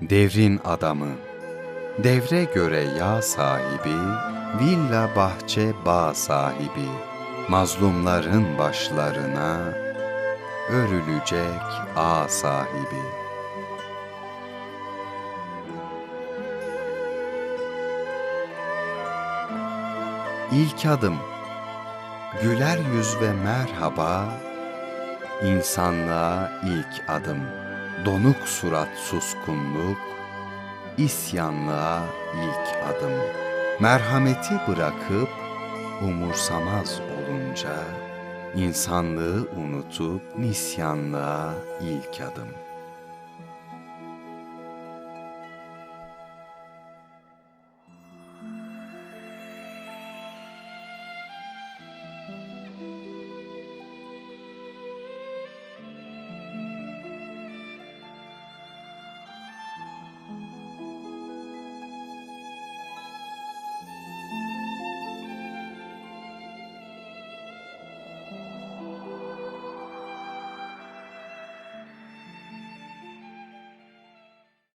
Devrin adamı, devre göre ya sahibi, villa bahçe bağ sahibi, mazlumların başlarına örülecek ağ sahibi. İlk adım, güler yüz ve merhaba, insanlığa ilk adım, donuk surat suskunluk, isyanlığa ilk adım. Merhameti bırakıp umursamaz olunca, insanlığı unutup nisyanlığa ilk adım.